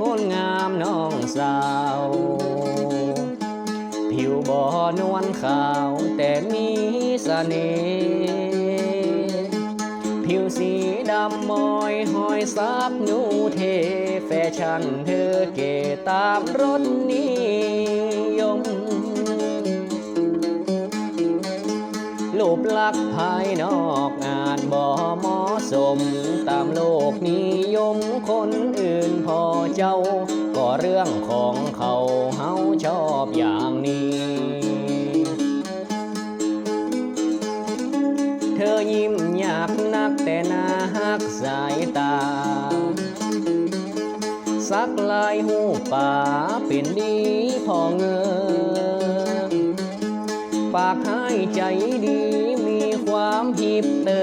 คนงามน้องสาว ผิวบ่อนวลขาวแต่มีเสน่ห์ผิวสีดำมอยหอยซับนูเท แฟชั่นเธอเก๋ตามรถนี้ ปลักษณ์ภายนอกงานบ่เหมาะสม ตามโลกนิยมคนอื่นพอเจ้า ก็เรื่องของเขาเฮาชอบอย่างนี้เธอยิ้มอยากนักแต่น้าหักสายตา สักลายหูป่าเป็นดีพอเงอปากให้ใจดีามหิบเตอ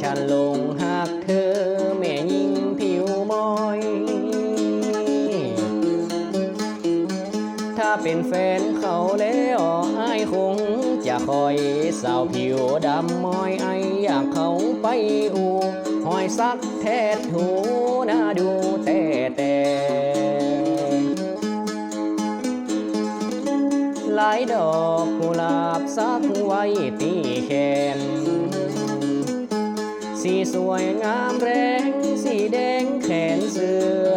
ฉันลงหักเธอ แม่ยิงผิวมอย ถ้าเป็นแฟนเขาแล้วไอ้คงจะคอยสาวผิวดำมอยไออยากเขาไปอูหอยซักแทดหู หลายดอกกุหลาบซักไว้ตีแขนสีสวยงามแรงสีแดงแขนเสื้อ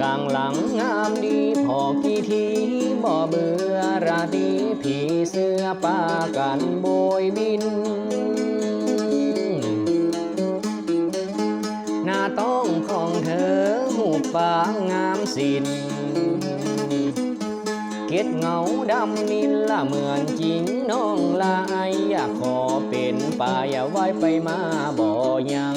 กลางหลังงามดีพอกี่ทีบ่เบื่อราตรีผีเสื้อปากันโบยบิน หน้าต้องของเธอหูปางงามสิน เก็ดเงาดำนินละเหมือนจริงน้องลายอยากขอเป็นป่าอย่าไว้ไปมาบ่ยัง